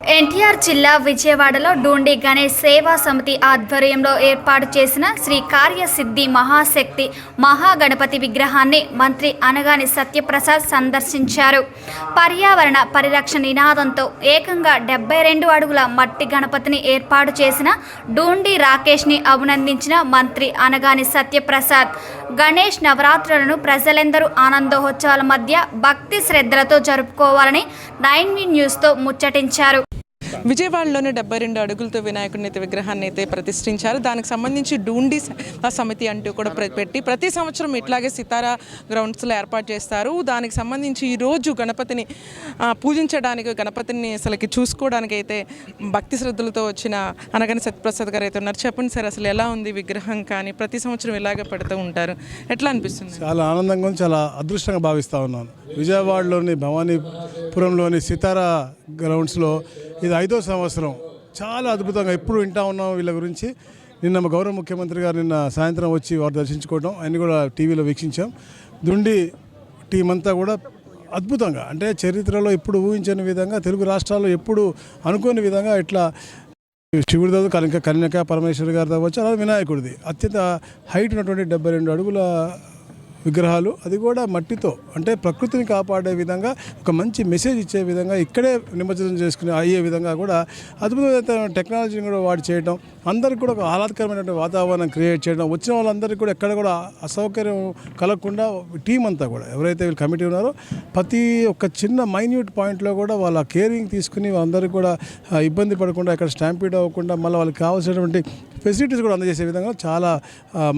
ఎన్టీఆర్ జిల్లా విజయవాడలో డూండి గణేష్ సేవా సమితి ఆధ్వర్యంలో ఏర్పాటు చేసిన శ్రీ కార్యసిద్ధి మహాశక్తి మహాగణపతి విగ్రహాన్ని మంత్రి అనగాని సత్యప్రసాద్ సందర్శించారు. పర్యావరణ పరిరక్షణ నినాదంతో ఏకంగా డెబ్బై రెండు అడుగుల మట్టి గణపతిని ఏర్పాటు చేసిన డూండి రాకేష్ని అభినందించిన మంత్రి అనగాని సత్యప్రసాద్ గణేష్ నవరాత్రులను ప్రజలందరూ ఆనందోత్సవాల మధ్య భక్తి శ్రద్ధలతో జరుపుకోవాలని నైన్వీ న్యూస్తో ముచ్చటించారు. విజయవాడలోని డెబ్బై రెండు అడుగులతో వినాయకుడిని అయితే విగ్రహాన్ని అయితే ప్రతిష్ఠించారు. దానికి సంబంధించి డూండి సమితి అంటూ కూడా ప్ర- పెట్టి ప్రతి సంవత్సరం ఇట్లాగే సితారా గ్రౌండ్స్లో ఏర్పాటు చేస్తారు. దానికి సంబంధించి ఈరోజు గణపతిని పూజించడానికి గణపతిని అసలుకి చూసుకోవడానికి అయితే భక్తి శ్రద్ధలతో వచ్చిన అనగానే సత్యప్రసాద్ గారు అయితే ఉన్నారు. చెప్పండి సార్ అసలు ఎలా ఉంది విగ్రహం కానీ ప్రతి సంవత్సరం ఇలాగే పెడుతూ ఉంటారు? ఎట్లా అనిపిస్తుంది? చాలా ఆనందంగా చాలా అదృష్టంగా భావిస్తూ ఉన్నాను. విజయవాడలోని పురంలోని సితారా గ్రౌండ్స్లో ఇది ఐదో సంవత్సరం. చాలా అద్భుతంగా ఎప్పుడు వింటా ఉన్నాం వీళ్ళ గురించి. నిన్న మా గౌరవ ముఖ్యమంత్రి గారు నిన్న సాయంత్రం వచ్చి వారు దర్శించుకోవడం అన్ని కూడా టీవీలో వీక్షించాం. దుండి టీం అంతా కూడా అద్భుతంగా అంటే చరిత్రలో ఎప్పుడు ఊహించని విధంగా తెలుగు రాష్ట్రాల్లో ఎప్పుడు అనుకోని విధంగా ఇట్లా శివుడితో కనుక కన్యక పరమేశ్వరి గారి వచ్చి అలా వినాయకుడిది. అత్యంత హైట్ ఉన్నటువంటి డెబ్బై రెండు అడుగుల విగ్రహాలు అది కూడా మట్టితో అంటే ప్రకృతిని కాపాడే విధంగా ఒక మంచి మెసేజ్ ఇచ్చే విధంగా ఇక్కడే నిమజ్జనం చేసుకునే అయ్యే విధంగా కూడా అద్భుతమైన టెక్నాలజీని కూడా వాడి చేయడం అందరికి కూడా ఒక ఆహ్లాదకరమైనటువంటి వాతావరణం క్రియేట్ చేయడం వచ్చిన వాళ్ళందరికీ కూడా ఎక్కడ కూడా అసౌకర్యం కలగకుండా టీం అంతా కూడా ఎవరైతే వీళ్ళు కమిటీ ఉన్నారో ప్రతి ఒక్క చిన్న మైన్యూట్ పాయింట్లో కూడా వాళ్ళ కేరింగ్ తీసుకుని వాళ్ళందరికీ కూడా ఇబ్బంది పడకుండా ఇక్కడ స్టాంపీడ్ అవ్వకుండా మళ్ళీ వాళ్ళకి కావాల్సినటువంటి ఫెసిలిటీస్ కూడా అందజేసే విధంగా చాలా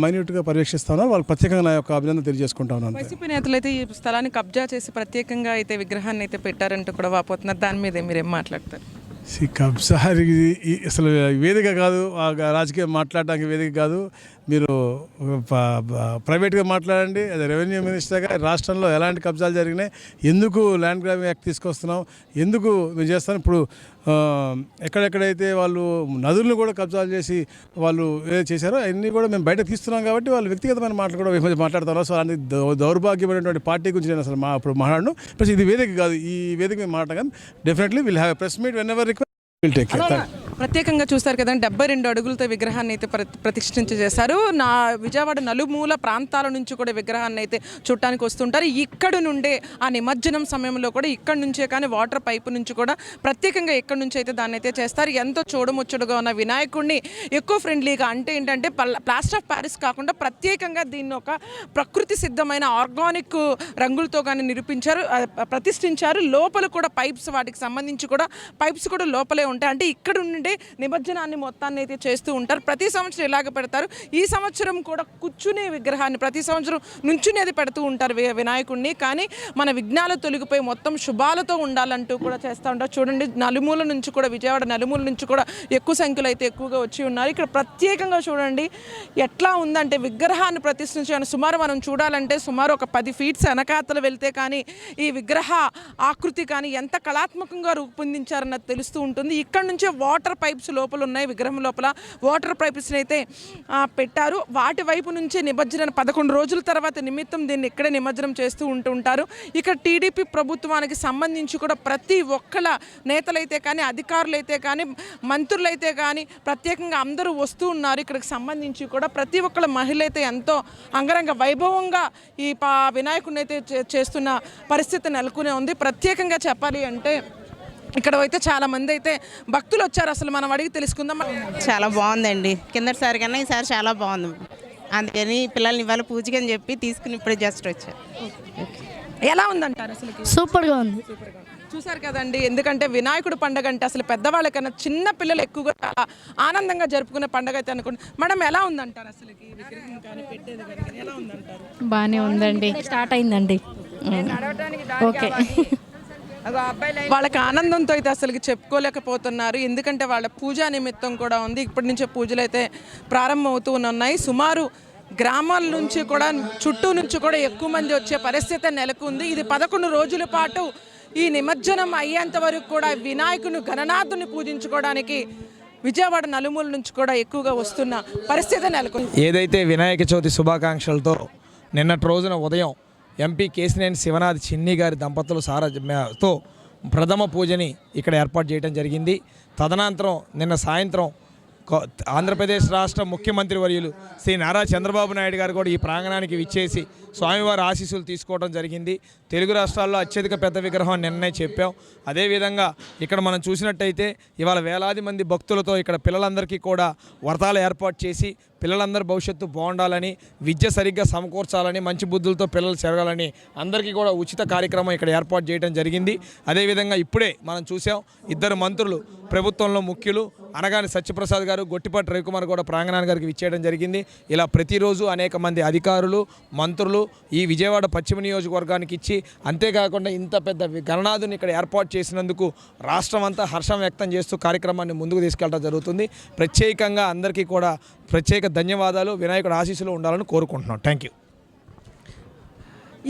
మైన్యూట్గా పర్యవేక్షిస్తా ఉన్నారు. వాళ్ళకి ప్రత్యేకంగా నా యొక్క అభినందన తెలియజేసుకుంటా ఉన్నాను. వైసీపీ నేతలు అయితే ఈ స్థలాన్ని కబ్జా చేసి ప్రత్యేకంగా అయితే విగ్రహాన్ని అయితే పెట్టారంటూ కూడా వాపోతున్నారు. దాని మీద మీరేం మాట్లాడతారు? ఇది అసలు వేదిక కాదు. రాజకీయం మాట్లాడడానికి వేదిక కాదు. మీరు ప్రైవేట్గా మాట్లాడండి. అది రెవెన్యూ మినిస్టర్గా రాష్ట్రంలో ఎలాంటి కబ్జాలు జరిగినాయి ఎందుకు ల్యాండ్ గ్రాబింగ్ యాక్ట్ తీసుకొస్తున్నాం ఎందుకు మేము చేస్తాం ఇప్పుడు ఎక్కడెక్కడైతే వాళ్ళు నదులను కూడా కబ్జాలు చేసి వాళ్ళు ఏదో చేశారో అవన్నీ కూడా మేము బయట తీస్తున్నాం కాబట్టి వాళ్ళు వ్యక్తిగతమైన మాటలు కూడా మాట్లాడతారు సో అలాంటి దౌర్భాగ్యమైనటువంటి పార్టీ గురించి నేను అసలు మా ఇప్పుడు మాట్లాడను. ప్లస్ ఇది వేదిక కాదు ఈ వేదిక మీద మాట్లాడగాను definitely will have press meet whenever request will take care ప్రత్యేకంగా చూస్తారు కదండి. డెబ్బై రెండు అడుగులతో విగ్రహాన్ని అయితే ప్రతిష్ఠించి ప్రతిష్ఠించ చేశారు నా విజయవాడ నలుమూల ప్రాంతాల నుంచి కూడా విగ్రహాన్ని అయితే చూడటానికి వస్తుంటారు. ఇక్కడ నుండే ఆ నిమజ్జనం సమయంలో కూడా ఇక్కడ నుంచే కానీ వాటర్ పైపు నుంచి కూడా ప్రత్యేకంగా ఇక్కడ నుంచి అయితే దాన్ని అయితే చేస్తారు. ఎంతో చూడముచ్చడుగా ఉన్న వినాయకుడిని ఎక్కువ ఫ్రెండ్లీగా అంటే ఏంటంటే పల్ల- ప్లాస్టర్ ఆఫ్ ప్యారిస్ కాకుండా ప్రత్యేకంగా దీన్ని ఒక ప్రకృతి సిద్ధమైన ఆర్గానిక్ రంగులతో కానీ నిరూపించారు ప్రతిష్ఠించారు. లోపల కూడా పైప్స్ వాటికి సంబంధించి కూడా పైప్స్ కూడా లోపలే ఉంటాయి. అంటే ఇక్కడ నుండి నిమజ్జనాన్ని మొత్తాన్ని అయితే చేస్తూ ఉంటారు. ప్రతి సంవత్సరం ఇలాగ పెడతారు. ఈ సంవత్సరం కూడా కూర్చునే విగ్రహాన్ని ప్రతి సంవత్సరం నుంచునేది పెడుతూ ఉంటారు వినాయకుడిని కానీ మన విఘ్నాలు తొలగిపోయి మొత్తం శుభాలతో ఉండాలంటూ కూడా చేస్తూ ఉంటారు. చూడండి నలుమూల నుంచి కూడా విజయవాడ నలుమూల నుంచి కూడా ఎక్కువ సంఖ్యలో అయితే ఎక్కువగా వచ్చి ఉన్నారు. ఇక్కడ ప్రత్యేకంగా చూడండి ఎట్లా ఉందంటే విగ్రహాన్ని ప్రతిష్ఠించిన సుమారు మనం చూడాలంటే సుమారు ఒక పది ఫీట్స్ వెనకాతలు వెళ్తే కానీ ఈ విగ్రహ ఆకృతి కానీ ఎంత కళాత్మకంగా రూపొందించారన్నది తెలుస్తూ ఉంటుంది. ఇక్కడ నుంచే వాటర్ పైప్స్ లోపల ఉన్నాయి విగ్రహం లోపల వాటర్ పైప్స్ని అయితే పెట్టారు. వాటి వైపు నుంచే నిమజ్జనం పదకొండు రోజుల తర్వాత నిమిత్తం దీన్ని ఇక్కడే నిమజ్జనం చేస్తూ ఉంటూ ఉంటారు. ఇక్కడ టీడీపీ ప్రభుత్వానికి సంబంధించి కూడా ప్రతి ఒక్కళ్ళ నేతలైతే కానీ అధికారులైతే కానీ మంత్రులైతే కానీ ప్రత్యేకంగా అందరూ వస్తూ ఉన్నారు. ఇక్కడికి సంబంధించి కూడా ప్రతి ఒక్కళ్ళ మహిళ అయితే ఎంతో అంగరంగ వైభవంగా ఈ పా వినాయకుడిని అయితే చే- చేస్తున్న పరిస్థితి నెలకొనే ఉంది. ప్రత్యేకంగా చెప్పాలి అంటే ఇక్కడ అయితే చాలా మంది అయితే భక్తులు వచ్చారు. అసలు మనం అడిగి తెలుసుకుందాం. చాలా బాగుందండి. కిందటిసారి కన్నా ఈసారి చాలా బాగుంది. అందుకని పిల్లల్ని ఇవాళ పూజకి అని చెప్పి తీసుకుని ఇప్పుడే జస్ట్ వచ్చా. ఎలా ఉందంటారు అసలు? సూపర్గా ఉంది. చూసారు కదండి ఎందుకంటే వినాయకుడు పండగ అంటే అసలు పెద్దవాళ్ళకన్నా చిన్న పిల్లలు ఎక్కువగా చాలా ఆనందంగా జరుపుకునే పండగ అయితే అనుకోండి మేడం ఎలా ఉందంటారు అసలు? బాగానే ఉందండి. స్టార్ట్ అయిందండి. ఓకే. వాళ్ళకి ఆనందంతో అయితే అసలు చెప్పుకోలేకపోతున్నారు. ఎందుకంటే వాళ్ళ పూజా నిమిత్తం కూడా ఉంది. ఇప్పటి నుంచే పూజలు అయితే ప్రారంభమవుతూ ఉన్నాయి. సుమారు గ్రామాల నుంచి కూడా చుట్టూ నుంచి కూడా ఎక్కువ మంది వచ్చే పరిస్థితి నెలకొంది. ఇది పదకొండు రోజుల పాటు ఈ నిమజ్జనం అయ్యేంత వరకు కూడా వినాయకుని గణనాథుని పూజించుకోవడానికి విజయవాడ నలుమూల నుంచి కూడా ఎక్కువగా వస్తున్న పరిస్థితి నెలకొంది. ఏదైతే వినాయక చవితి శుభాకాంక్షలతో నిన్నటి రోజున ఉదయం ఎంపీ కేసినేని శివనాథ్ చిన్ని గారి దంపతులు సారథ్యంతో ప్రథమ పూజని ఇక్కడ ఏర్పాటు చేయడం జరిగింది. తదనంతరం నిన్న సాయంత్రం ఆంధ్రప్రదేశ్ రాష్ట్ర ముఖ్యమంత్రి వర్యులు శ్రీ నారా చంద్రబాబు నాయుడు గారు కూడా ఈ ప్రాంగణానికి విచ్చేసి స్వామివారి ఆశీస్సులు తీసుకోవడం జరిగింది. తెలుగు రాష్ట్రాల్లో అత్యధిక పెద్ద విగ్రహం అని నిన్నే చెప్పాం అదేవిధంగా ఇక్కడ మనం చూసినట్టయితే ఇవాళ వేలాది మంది భక్తులతో ఇక్కడ పిల్లలందరికీ కూడా వ్రతాలు ఏర్పాటు చేసి పిల్లలందరి భవిష్యత్తు బాగుండాలని విద్య సరిగ్గా సమకూర్చాలని మంచి బుద్ధులతో పిల్లలు చెరగాలని అందరికీ కూడా ఉచిత కార్యక్రమం ఇక్కడ ఏర్పాటు చేయడం జరిగింది. అదేవిధంగా ఇప్పుడే మనం చూసాం ఇద్దరు మంత్రులు ప్రభుత్వంలో ముఖ్యులు అనగాని సత్యప్రసాద్ గారు గొట్టిపాటి రవికుమార్ కూడా ప్రాంగణాన్ని గారికి ఇచ్చేయడం జరిగింది. ఇలా ప్రతిరోజు అనేక మంది అధికారులు మంత్రులు ఈ విజయవాడ పశ్చిమ నియోజకవర్గానికి ఇచ్చి అంతేకాకుండా ఇంత పెద్ద గణనాథుని ఇక్కడ ఏర్పాటు చేసినందుకు రాష్ట్రం అంతా హర్షం వ్యక్తం చేస్తూ కార్యక్రమాన్ని ముందుకు తీసుకెళ్ళడం జరుగుతుంది. ప్రత్యేకంగా అందరికీ కూడా ప్రత్యేక ధన్యవాదాలు. వినాయకుడు ఆశీస్సులు ఉండాలని కోరుకుంటున్నాం. థ్యాంక్ యూ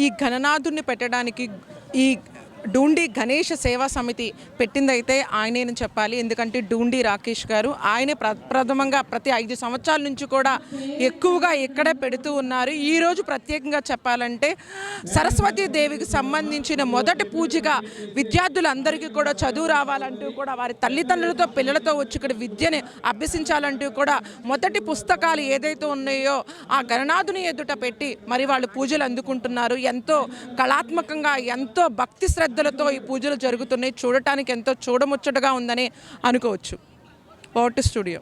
ఈ ఘననాథుడిని పెట్టడానికి ఈ డూండి గణేష సేవా సమితి పెట్టిందైతే ఆయనేనని చెప్పాలి. ఎందుకంటే డూండి రాకేష్ గారు ఆయనే ప్ర ప్రథమంగా ప్రతి ఐదు సంవత్సరాల నుంచి కూడా ఎక్కువగా ఇక్కడే పెడుతూ ఉన్నారు. ఈరోజు ప్రత్యేకంగా చెప్పాలంటే సరస్వతి దేవికి సంబంధించిన మొదటి పూజగా విద్యార్థులందరికీ కూడా చదువు రావాలంటూ కూడా వారి తల్లిదండ్రులతో పిల్లలతో వచ్చి ఇక్కడ విద్యని అభ్యసించాలంటూ కూడా మొదటి పుస్తకాలు ఏదైతే ఉన్నాయో ఆ గణనాథుని ఎదుట పెట్టి మరి వాళ్ళు పూజలు అందుకుంటున్నారు. ఎంతో కళాత్మకంగా ఎంతో భక్తి శ్రద్ధ శ్రద్ధలతో ఈ పూజలు జరుగుతున్నాయి. చూడటానికి ఎంతో చూడముచ్చటగా ఉందని అనుకోవచ్చు. పవర్ట్ స్టూడియో